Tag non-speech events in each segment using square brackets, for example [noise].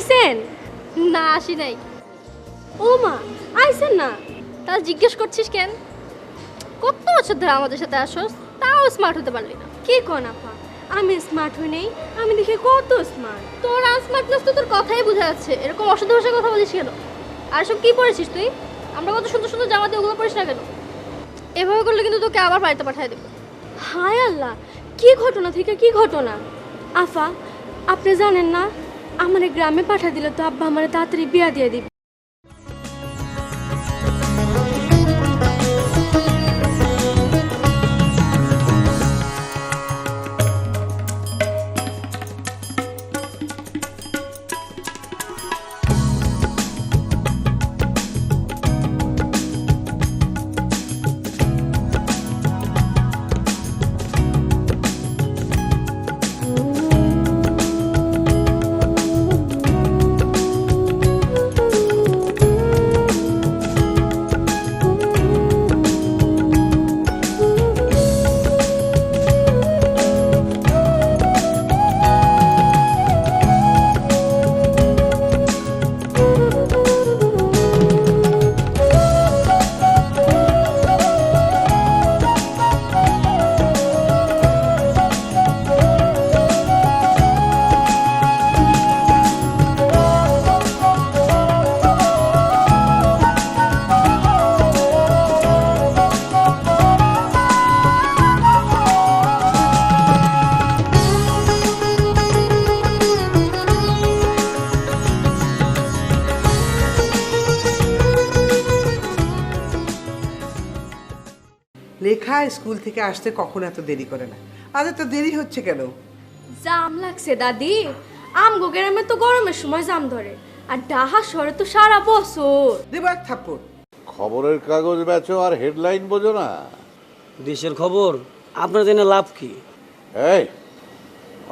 আইসেন না আসি নাই। ও মা আইসেন না? তা জিজ্ঞেস করছিস কেন? কত বছর ধরে আমাদের সাথে আসোস? তাও স্মার্ট হতে পারলি না। কি কোন আফা আমি স্মার্ট হই নেই আমি দেখি কত স্মার্ট তোর আনস্মার্টনেস তো তোর কথাই বোঝা যাচ্ছে। এরকম অশুদ্ধ ভাষায় কথা বলিস কেন? আর সব কী পড়েছিস তুই? আমরা কত সুন্দর সুন্দর জামা দিয়ে ওগুলো পড়িস না কেন? এভাবে করলে কিন্তু তোকে আবার বাড়িতে পাঠিয়ে দেবো। হায় আল্লাহ কি ঘটনা থেকে কি ঘটনা? আফা আপনি জানেন না? আমার গ্রামে পাঠা দিল তো আব্বা আমার তাড়াতাড়ি বিয়া দিয়ে দিবে স্কুল থেকে আসতে কখন এত দেরি করে না। আজ এত দেরি হচ্ছে কেন? জাম লাগছে দাদি। আমগো গ্রামে তো গরমের সময় জাম ধরে আর ডাহা শহরে তো সারা বছর। দেবো এক থাপ্পড়। খবরের কাগজ বেচো আর হেডলাইন বোঝো না। দেশের খবর আপনার জেনে লাভ কি? এই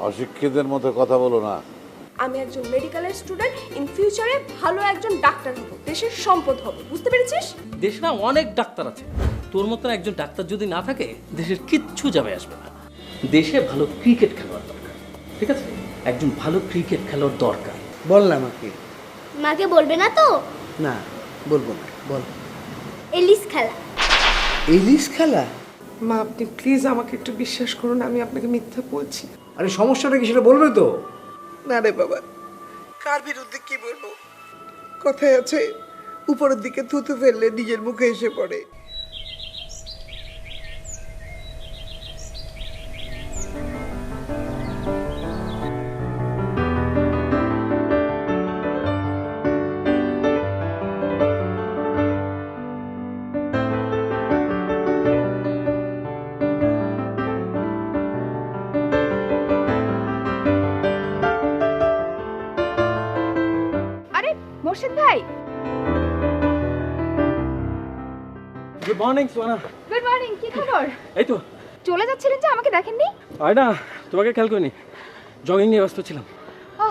অশিক্ষিতের মতো কথা বলো না। আমি একজন মেডিকেলের স্টুডেন্ট ইন ফিউচারে ভালো একজন ডাক্তার হব দেশের সম্পদ হব বুঝতে পেরেছিস? দেশে না অনেক ডাক্তার আছে। তোর মতন একজন ডাক্তার যদি না থাকে দেশের কিচ্ছু যাবে আসবে না। দেশে ভালো ক্রিকেট খেলোয়াড় দরকার ঠিক আছে? একজন ভালো ক্রিকেট খেলোয়াড় দরকার। বললাম আমাকে মাকে। বলবে না তো? না বলব না বল। এলিস খেলা। ইলিশ খেলা? মা আপনি প্লিজ আমাকে একটু বিশ্বাস করুন আমি আপনাকে মিথ্যা বলছি। না। আরে সমস্যাটা কি সেটা বলবে তো? না রে বাবা কার বিরুদ্ধে কি বলব? কথায় আছে উপরের দিকে থুতু ফেললে নিজের মুখে এসে পড়ে। মর্নিং সোনা গুড মর্নিং কি খবর? এই তো। চলে যাচ্ছিলেন যে আমাকে দেখেননি? আয় না তোমাকে খেয়াল করিনি। জগিং নিয়ে ব্যস্ত ছিলাম। ও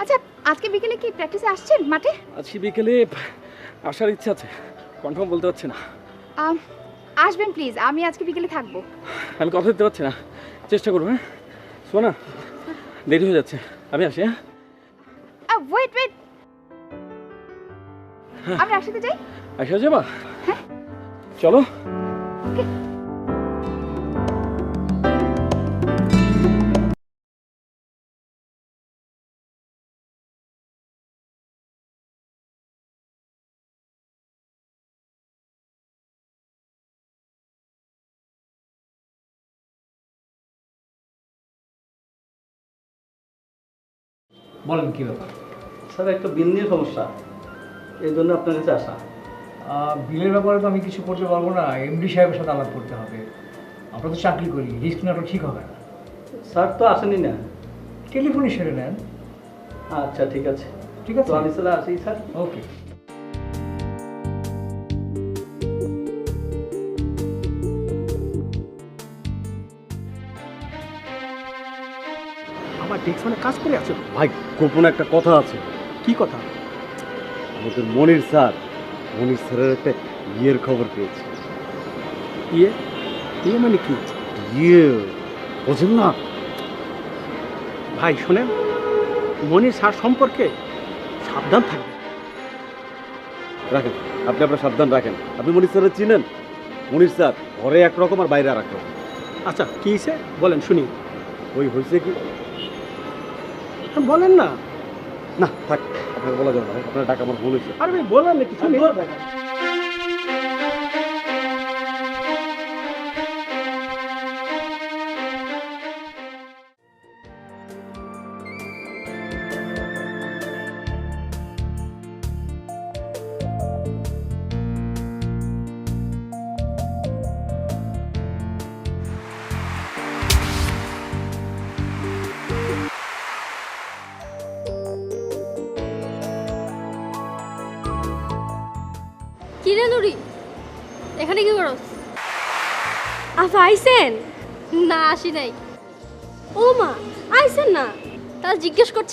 আচ্ছা আজকে বিকেলে কি প্র্যাকটিসে আসছেন মাঠে? আজকে বিকেলে আসার ইচ্ছা আছে কনফার্ম বলতে পারছি না। আম, আসবেন প্লিজ আমি আজকে বিকেলে থাকব। আমি কথা দিতে পারছি না চেষ্টা করব হ্যাঁ? শোনা দেরি হয়ে যাচ্ছে আমি আসি হ্যাঁ? ওয়েট ওয়েট আমরা একসাথে যাই? আসা যাবা? চলো। বলেন কি ব্যাপার? স্যার একটা বিল নিয়ে সমস্যা। এই জন্য আপনার কাছে আসা। বিলের ব্যাপারে তো আমি কিছু করতে পারব না। এমডি সাহেবের সাথে আলাপ করতে হবে। আমরা তো চাকরি করি রিস্ক নেওয়াটা ঠিক হবে না। স্যার তো আসেনি না। টেলিফোনে সেরে নেন। আচ্ছা ঠিক আছে। ঠিক আছে। তো আমি স্যার আসি স্যার। ওকে আমার ডেস্ক মানে কাজ করে আছে? ভাই গোপন একটা কথা আছে। কি কথা? আমাদের মনির স্যার মনির স্যারের একটা ইয়ের খবর পেয়েছি। ইয়ে? ইয়ে মানে কি? ইয়ে বোঝেন না। ভাই শোনেন মনির স্যার সম্পর্কে সাবধান থাকবেন। রাখেন আপনি আপনার সাবধান রাখেন। আপনি মনির স্যারের চিনেন? মনির স্যার ঘরে একরকম আর বাইরে আর এক রকম আচ্ছা কী বলেন শুনি। ওই হয়েছে কি? বলেন না। না থাক আপনাকে বলা যাবে না আপনার টাকা আমার ভুল হয়েছে। আর আমি বললাম না কিছু নেই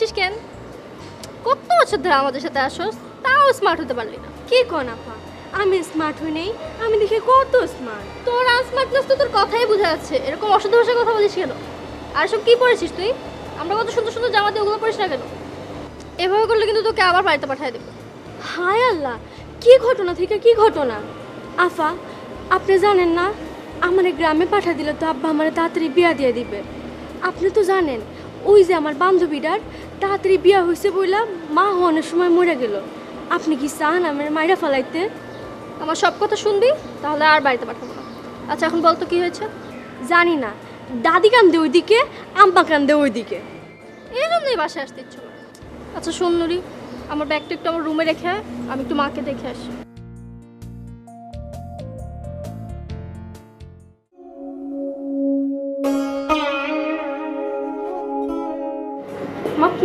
করছিস কেন? কত বছর ধরে আমাদের সাথে আসোস, তাও স্মার্ট হতে পারলি না। কি কন আপা? আমি স্মার্ট হই নেই, আমি দেখে কত স্মার্ট তোর আনস্মার্টনেস তো তোর কথাই বোঝা যাচ্ছে। এরকম অশুদ্ধ ভাষায় কথা বলিস কেন? আর সব কি পড়েছিস তুই? আমরা কত সুন্দর সুন্দর জামা দিয়ে ওগুলো পড়িস না কেন? এভাবে করলে কিন্তু তোকে আবার বাড়িতে পাঠিয়ে দেবো। হায় আল্লাহ, কি ঘটনা থেকে কি ঘটনা? আফা আপনি জানেন না? আমার গ্রামে পাঠা দিলে তো আব্বা আমার তাড়াতাড়ি বিয়া দিয়ে দিবে। আপনি তো জানেন, ওই যে আমার বান্ধবীটার তাড়াতাড়ি বিয়া হয়েছে বললাম মা হওয়ানোর সময় মরে গেল। আপনি কি চান আমার মায়েরা ফেলাইতে? আমার সব কথা শুনবি তাহলে আর বাড়িতে পাঠাবো না। আচ্ছা এখন বলতো কি হয়েছে? জানি না। দাদি কান্দে ওইদিকে আম্মা কান্দে ওইদিকে। এই জন্যই বাসায় আসতে ইচ্ছা আচ্ছা শোন নুরি আমার ব্যাগটা একটু আমার রুমে রেখে আমি একটু মাকে দেখে আসি।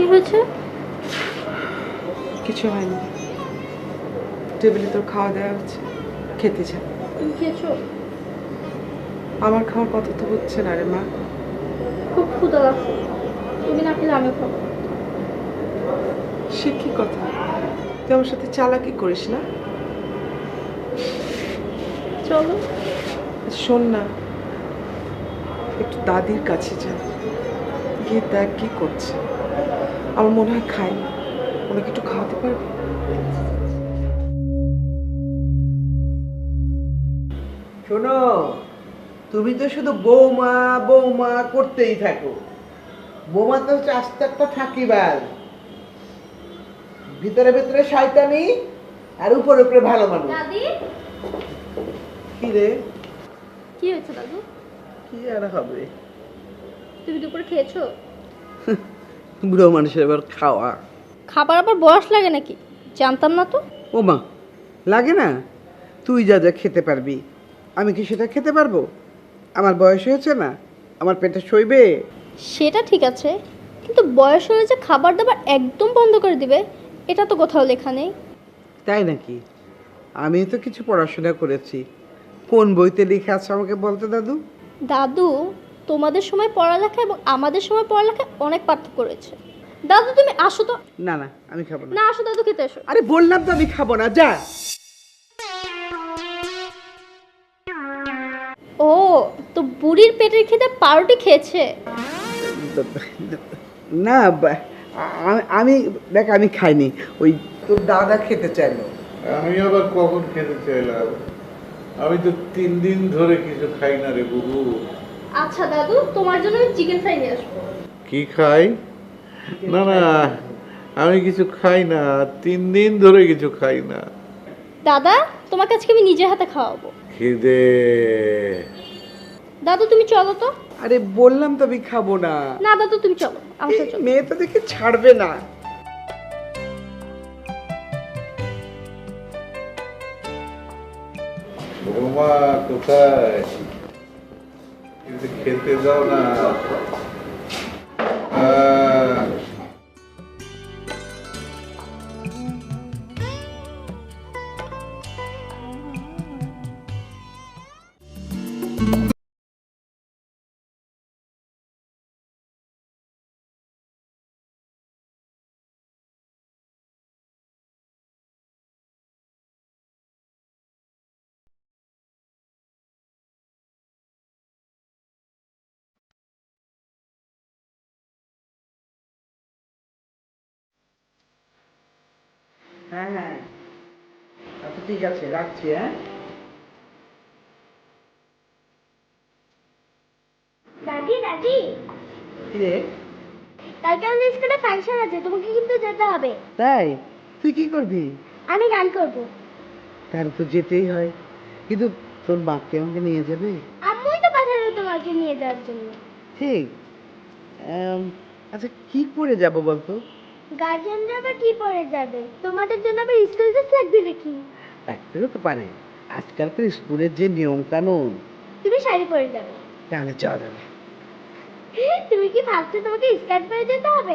হয়েছে? কিছু হয়নি। টেবিলে তোর খাওয়া দাওয়া হচ্ছে। খেতে যা। খেয়েছো? আমার খাওয়ার কথা তো হচ্ছে না রে মা। খুব ক্ষুদা লাগছে। তুমি না খেলে আমি খাব। সে কি কথা? তুই আমার সাথে চালাকি করিস না? চলো। শোন না একটু দাদির কাছে যা। গিয়ে দেখ কি করছে। আমার মনে হয় খায়নি ওনাকে একটু খাওয়াতে পারবে? শোনো তুমি তো শুধু বৌমা বৌমা করতেই থাকো। বৌমা তো হচ্ছে আস্তে একটা থাকিবার ভিতরে ভিতরে শয়তানি আর উপরে উপরে ভালো মানুষ। দাদি? কি রে? কি হয়েছে দাদু? কি আর হবে? তুমি দুপুরে খেয়েছো? [laughs] বুড়ো মানুষের এবার খাওয়া। খাবার আবার বয়স লাগে নাকি? জানতাম না তো। ও মা লাগে না? তুই যা যা খেতে পারবি। আমি কি সেটা খেতে পারব? আমার বয়স হয়েছে না? আমার পেটে সইবে সেটা ঠিক আছে কিন্তু বয়স হলে যে খাবার দাবার একদম বন্ধ করে দিবে এটা তো কোথাও লেখা নেই। তাই নাকি? আমি তো কিছু পড়াশোনা করেছি। কোন বইতে লেখা আছে আমাকে বলতে দাদু? দাদু তোমাদের সময় পড়ালেখা এবং আমাদের সময় পড়ালেখা অনেক পার্থক্য রয়েছে। দাদু তুমি আসো তো। না না আমি খাব না। না আসো দাদু খেতে এসো আরে বললাম তো আমি খাব না যা। ও তো বুড়ির পেটের খিদে পাউরুটি খেয়েছে? না বা- আ- আমি দেখ আমি খাইনি। ওই তোর দাদা খেতে চাইলো। আমি আবার কখন খেতে চাইলাম? আমি তো তিন দিন ধরে কিছু খাই না রে বুবু। আচ্ছা দাদু তোমার জন্য আমি চিকেন ফ্রাই নিয়ে আসব। কি খাই? না না আমি কিছু খাই না তিন দিন ধরে কিছু খাই না। দাদা তোমাকে আজকে আমি নিজের হাতে খাওয়াবো। খিদে। দাদু তুমি চলো তো। আরে বললাম তো আমি খাব না। না দাদু তুমি চলো আমার সাথে চলো। মেয়ে তো দেখে ছাড়বে না। বৌমা কোথায়? কিন্তু খেতে দাও না আহ, হ্যাঁ। হ্যাঁ আচ্ছা ঠিক আছে রাখছি হ্যাঁ। দাদি দাদি। রে? কালকে আমাদের স্কুলে ফাংশন আছে তোমাকে কিন্তু যেতে হবে। তাই? তুই কি করবি? আমি গান করব। তাহলে তো যেতেই হয়। কিন্তু তোর মাকে আমাকে নিয়ে যাবে? আম্মুই তো পাঠালো তোমাকে নিয়ে যাওয়ার জন্য। ঠিক। আচ্ছা কি পরে যাব বলতো? গার্জিয়ানরা আবার কি পরে যাবে? তোমাদের জন্য আবার স্কুল ড্রেস লাগবে নাকি? একটারও তো পারে। আজকালকার স্কুলের যে নিয়ম কানুন তুমি শাড়ি পরে যাবে। তাহলে যাবে। তুমি কি ভাবছ তোমাকে স্কার্ট পরে যেতে হবে?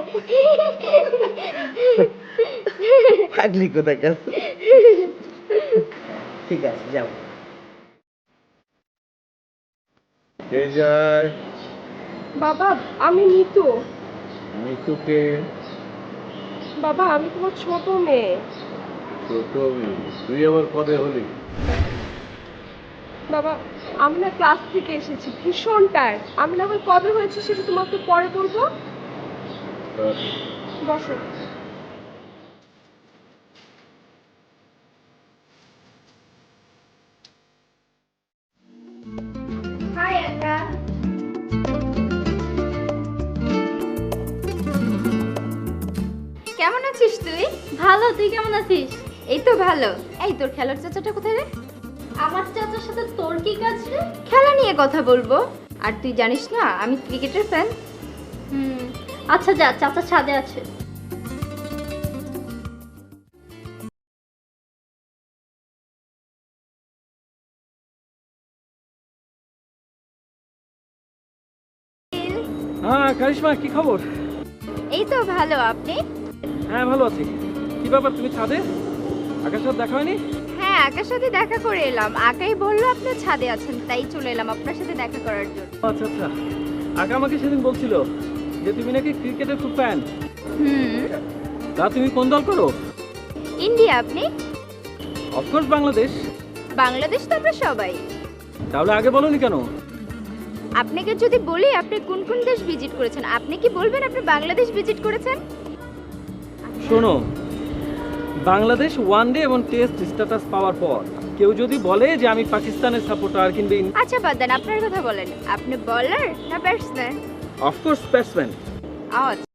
পাগলি কোথায় গেছে ঠিক আছে যাব কে যায় বাবা আমি নিতু। মিতুকে বাবা আমি তোমার ছোট মেয়ে। ছোট মেয়ে। তুই আবার কবে হলি? বাবা আমি না ক্লাস থেকে এসেছি ভীষণ টায়ার্ড আমি না কবে হয়েছে সেটা তোমাকে পরে বলব? বসো। আছিস তুই? ভালো তুই কেমন আছিস? এই তো ভালো। এই তোর খেলার চাচাটা কোথায় রে? আমার চাচার সাথে তোর কি কাজ রে? খেলা নিয়ে কথা বলব। আর তুই জানিস না আমি ক্রিকেটের ফ্যান হুম আচ্ছা যা চাচা ছাদে আছে। হ্যাঁ কারিশমা কি খবর? এই তো ভালো আপনি? হ্যাঁ ভালো আছি। কি ব্যাপার তুমি ছাদে? আকাশের সাথে দেখা হয়নি? হ্যাঁ আকার সাথে দেখা করে এলাম। আকাই বলল আপনি ছাদে আছেন তাই চলে এলাম আপনার সাথে দেখা করার জন্য। আচ্ছা আচ্ছা। আকা আমাকে সেদিন বলছিল যে তুমি নাকি ক্রিকেটের খুব ফ্যান হুম। তা তুমি কোন দল করো? ইন্ডিয়া আপনি? অফকোর্স বাংলাদেশ। বাংলাদেশ তো আমরা সবাই। তাহলে আগে বলনি কেন? আপনাকে যদি বলি আপনি কোন কোন দেশ ভিজিট করেছেন? আপনি কি বলবেন আপনি বাংলাদেশ ভিজিট করেছেন? শোনো বাংলাদেশ ওয়ান ডে এবং টেস্ট স্ট্যাটাস পাওয়ার পর কেউ যদি বলে যে আমি পাকিস্তানের সাপোর্টার কিংবা আচ্ছা বাদ দেন আপনার কথা বলেন। আপনি বলার না ব্যাটসম্যান অফকোর্স ব্যাটসম্যান আচ্ছা।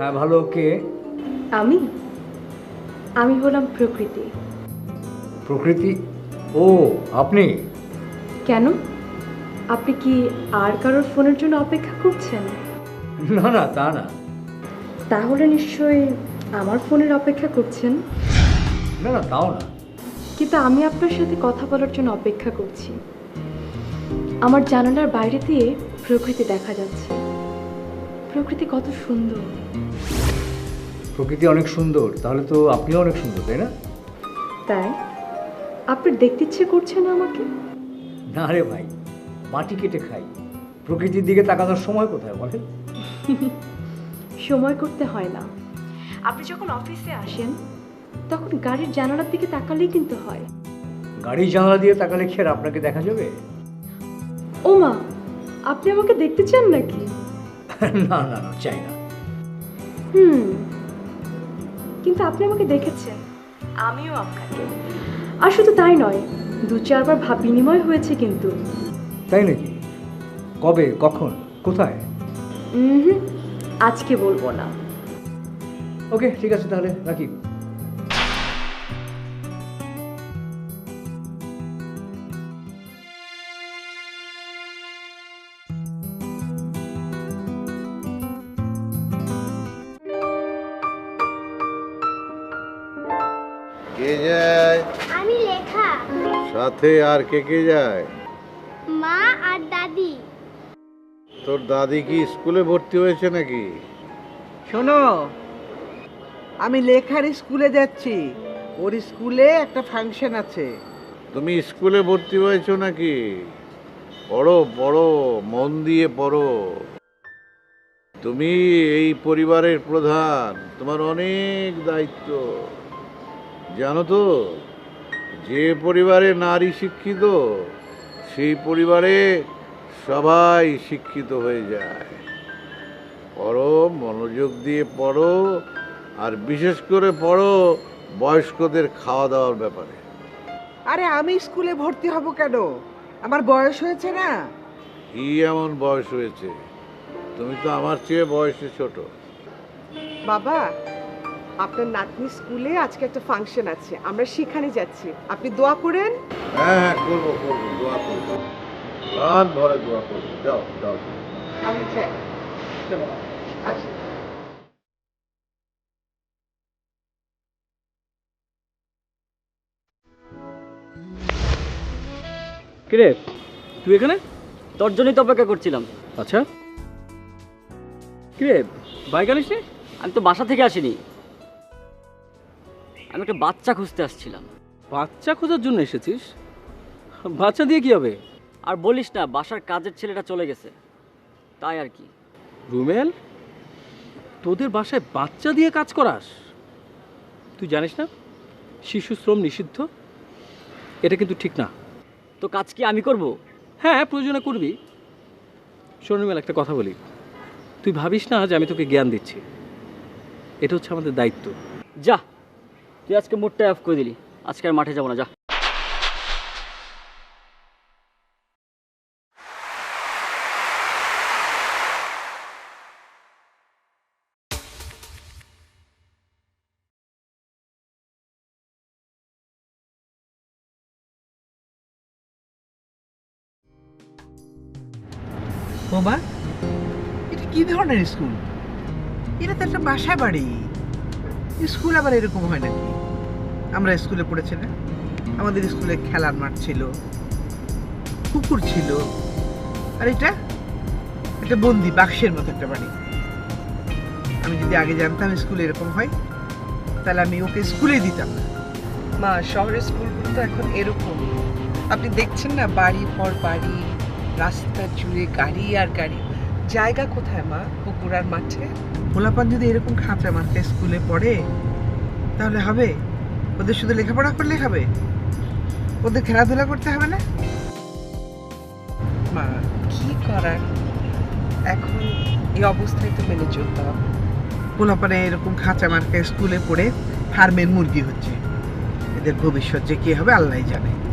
হ্যাঁ ভালো কে? আমি? আমি হলাম প্রকৃতি। প্রকৃতি? ও আপনি? কেন? আপনি কি আর কারোর ফোনের জন্য অপেক্ষা করছেন? না না তা না। তাহলে নিশ্চয়ই আমার ফোনের অপেক্ষা করছেন? না না তাও না। কিন্তু আমি আপনার সাথে কথা বলার জন্য অপেক্ষা করছি। আমার জানালার বাইরে দিয়ে প্রকৃতি দেখা যাচ্ছে। প্রকৃতি কত সুন্দর। প্রকৃতি অনেক সুন্দর তাহলে তো আপনিও অনেক সুন্দর তাই না? তাই? আপনার দেখতে ইচ্ছে করছে না আমাকে? না রে ভাই মাটি কেটে খাই। প্রকৃতির দিকে তাকানোর সময় কোথায় বলেন? [laughs] সময় করতে হয় না। আপনি যখন অফিসে আসেন তখন গাড়ির জানালার দিকে তাকালেই কিন্তু হয়। গাড়ির জানালা দিয়ে তাকালে আর আপনাকে দেখা যাবে? ও মা আপনি আমাকে দেখতে চান নাকি? [laughs] না না না চাই না। হুম কিন্তু আপনি আমাকে দেখেছেন। আমিও আপনাকে। আর শুধু তাই নয় দু চারবার ভাব বিনিময় হয়েছে কিন্তু। তাই নাকি? কবে কখন কোথায়? হুম আজকে বলব না। ওকে ঠিক আছে তাহলে রাখি। কে যায়? আমি লেখা। সাথে আর কে কে যায়? মা আর দাদি। তোর দাদি কি স্কুলে ভর্তি হয়েছে নাকি? শোনো আমি লেখার স্কুলে যাচ্ছি। ওর স্কুলে একটা ফাংশন আছে। তুমি স্কুলে ভর্তি হয়েছো নাকি? পড়ো পড়ো মন দিয়ে পড়ো। তুমি এই পরিবারের প্রধান তোমার অনেক দায়িত্ব। জানো তো যে পরিবারে নারী শিক্ষিত সেই পরিবারে সবাই শিক্ষিত হয়ে যায়। পড়ো মনোযোগ দিয়ে পড়ো আর বিশেষ করে পড়ো বয়স্কদের খাওয়া দাওয়ার ব্যাপারে। আরে আমি স্কুলে ভর্তি হব কেন? আমার বয়স হয়েছে না? কি এমন বয়স হয়েছে? তুমি তো আমার চেয়ে বয়সে ছোট। বাবা আপনার নাতনি স্কুলে আজকে একটা ফাংশন আছে আমরা সেখানে যাচ্ছি। আপনি দোয়া করেন? হ্যাঁ হ্যাঁ করব করব দোয়া করব। প্রাণ ভরে দোয়া করব। যাও যাও। আমি চাই চলো কিরে তুই এখানে? তোর জন্যই তো অপেক্ষা করছিলাম। আচ্ছা। কিরে বাইক আনিস আমি তো বাসা থেকে আসিনি। আমি একটা বাচ্চা খুঁজতে আসছিলাম। বাচ্চা খোঁজার জন্য এসেছিস? বাচ্চা দিয়ে কি হবে? আর বলিস না বাসার কাজের ছেলেটা চলে গেছে। তাই আর কি। রুমেল তোদের বাসায় বাচ্চা দিয়ে কাজ করাস? তুই জানিস না শিশু শ্রম নিষিদ্ধ? এটা কিন্তু ঠিক না। তো কাজ কি আমি করব? হ্যাঁ প্রয়োজনে করবি। শোনিমেল একটা কথা বলি। তুই ভাবিস না যে আমি তোকে জ্ঞান দিচ্ছি। এটা হচ্ছে আমাদের দায়িত্ব। যা তুই আজকে মুডটা অফ করে দিলি। আজকে আর মাঠে যাব না, যা। বোমা, এটা কি ধরনের স্কুল? এটা তো একটা বাসা বাড়ি স্কুল আবার এরকম হয় নাকি? আমরা স্কুলে পড়েছি না আমাদের স্কুলে খেলার মাঠ ছিল, পুকুর ছিল, আর এটা একটা বন্দি বাক্সের মতো একটা বাড়ি। আমি যদি আগে জানতাম স্কুলে এরকম হয়, তাহলে আমি ওকে স্কুলে দিতাম না। মা, শহরের স্কুলগুলো তো এখন এরকম। আপনি দেখছেন না বাড়ি পর বাড়ি, রাস্তা জুড়ে গাড়ি আর গাড়ি। জায়গা কোথায় মা? পুকুর আর মাঠে। পোলাপান যদি এরকম খাঁচা মার্কা স্কুলে পড়ে তাহলে হবে? ওদের শুধু লেখাপড়া করলেই হবে? ওদের খেলাধুলা করতে হবে না? মা কি করার? এখন এই অবস্থায় তো মেনে চলতে হবে। পোলাপানে এরকম খাঁচা মার্কা স্কুলে পড়ে ফার্মের মুরগি হচ্ছে। এদের ভবিষ্যৎ যে কী হবে আল্লাহ জানে।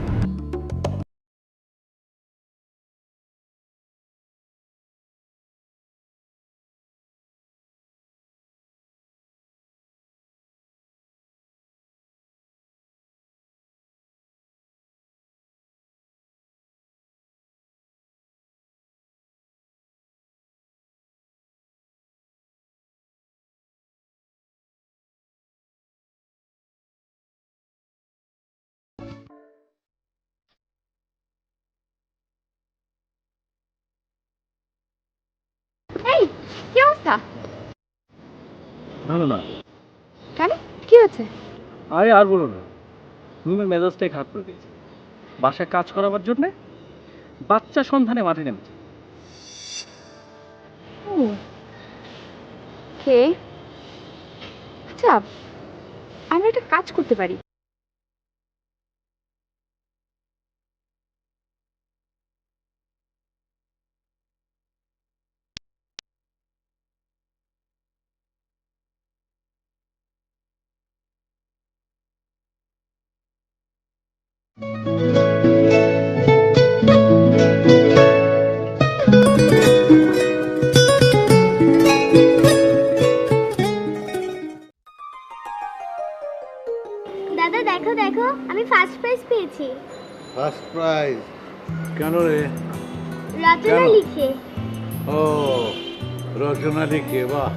এই কি অবস্থা? ভালো না। কেন? কি হয়েছে? আরে আর বলো না। রুমের মেজাজটাই খারাপ করে দিয়েছে। বাসায় কাজ করাবার জন্যে বাচ্চা সন্ধানে মাঠে নেমেছে। কে? আচ্ছা আমরা একটা কাজ করতে পারি। ফার্স্ট প্রাইজ কেন রে? রচনা? লিখে। ও রচনা লিখে বাহ।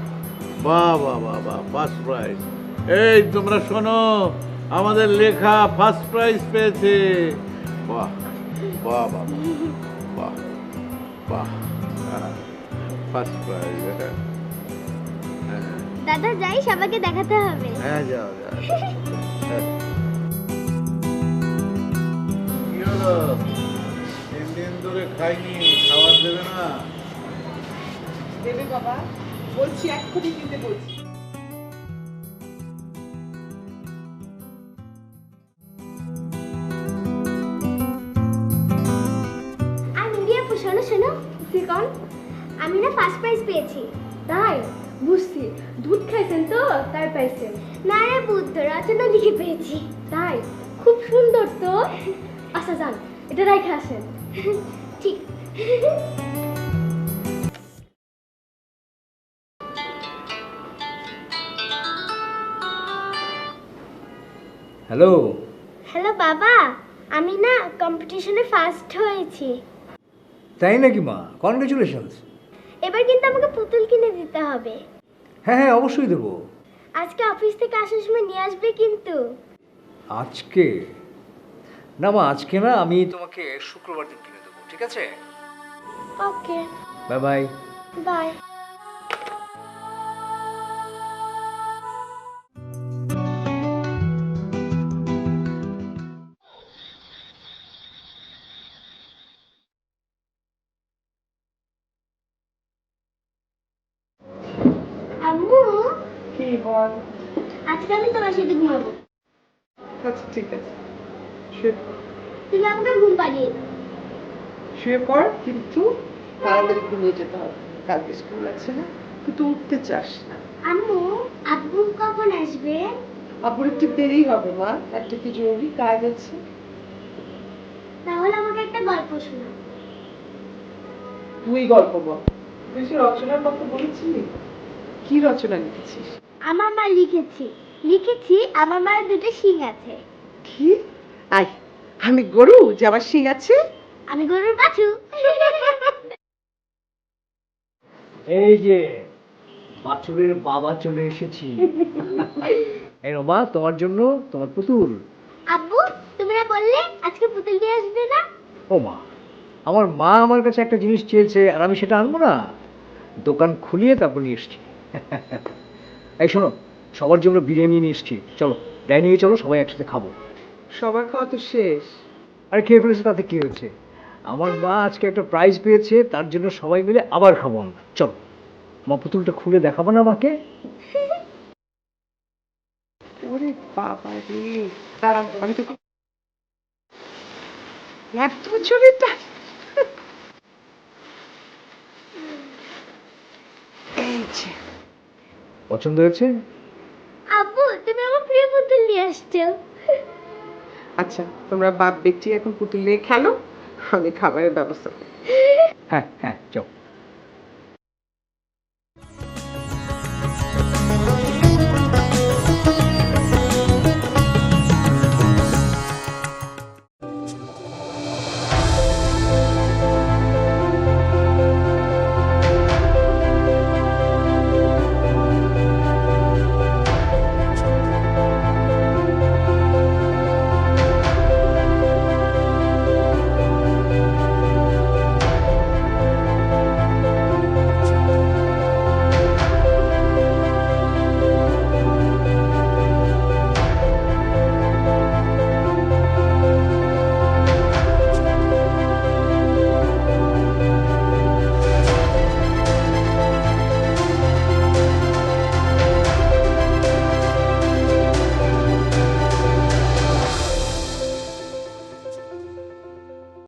বাহ বাহ বাহ বাহ ফার্স্ট প্রাইজ এই তোমরা শোনো আমাদের লেখা ফার্স্ট প্রাইজ পেয়েছে। বাহ বাহ বাহ বাহ বাহ ফার্স্ট প্রাইজ দাদা যাই সবাইকে দেখাতে হবে। হ্যাঁ যাও যাও। হলো তিন দিন ধরে খাইনি খাবার দেবে না। দেবে বাবা বলছি এক্ষুনি দিতে বলছি। আর মিডিয়া আপু শোনো শোনো সিকন আমি না ফার্স্ট প্রাইজ পেয়েছি। তাই? বুঝছি। দুধ খাইছেন তো তাই পাইছেন। না রে বুদ্ধ রচনা লিখে পেয়েছি। তাই? খুব সুন্দর তো। আচ্ছা যান এটা রাইখে আসেন। ঠিক। হ্যালো। হ্যালো বাবা আমি না কম্পিটিশনে ফার্স্ট হয়েছি। তাই নাকি মা? কনগ্রেচুলেশনস এবার কিন্তু আমাকে পুতুল কিনে দিতে হবে। হ্যাঁ হ্যাঁ অবশ্যই দেবো। আজকে অফিস থেকে আসার সময় নিয়ে আসবে কিন্তু। আজকে? না মা আজকে না আমি তোমাকে শুক্রবার দিন কিনে দেবো ঠিক আছে? ওকে বাই বাই বাই শুয়ে পড় কিন্তু তাড়াতাড়ি ঘুমিয়ে যেতে হবে। কালকে স্কুল আছে না কিন্তু উঠতে চাস না। আম্মু আব্বু কখন আসবে? আপুর একটু দেরি হবে মা। একটা কি জরুরি কাজ আছে? তাহলে আমাকে একটা গল্প শোনাও তুই গল্প বল। তুই রচনার কথা বলেছিলি কি রচনা লিখেছিস? আমার মা লিখেছি। লিখেছি আমার মায়ের দুটো শিং আছে। কি? আই আমি গরু যে আমার শিং আছে আমি গরুর বাছু এই যে বাছুরের বাবা চলে এসেছি। এই মা তোমার জন্য তোমার পুতুল। আব্বু তুমি না বললে আজকে পুতুল দিয়ে আসবে না? ও মা আমার মা আমার কাছে একটা জিনিস চেয়েছে আর আমি সেটা আনব না। দোকান খুলিয়ে তারপর নিয়ে এসছি। এই শোনো সবার জন্য বিরিয়ানি নিয়ে এসছি। চলো ডাইনিংয়ে চলো সবাই একসাথে খাব। সবার খাওয়া তো শেষ। আরে খেয়ে ফেলেছে তাতে কি হয়েছে? আমার মা আজকে একটা প্রাইজ পেয়েছে তার জন্য সবাই মিলে আবার খাব আমরা। চলো মা পুতুলটা খুলে দেখাবো না মাকে ওরে বাবা রে। আমি তোকে এত চুরিটা পছন্দ হয়েছে? আব্বু তুমি আমার প্রিয় পুতুল নিয়ে আসছো। আচ্ছা তোমরা বাপ বেটি এখন পুতুল নিয়ে খেলো। আমি খাবারের ব্যবস্থা হ্যাঁ হ্যাঁ চলো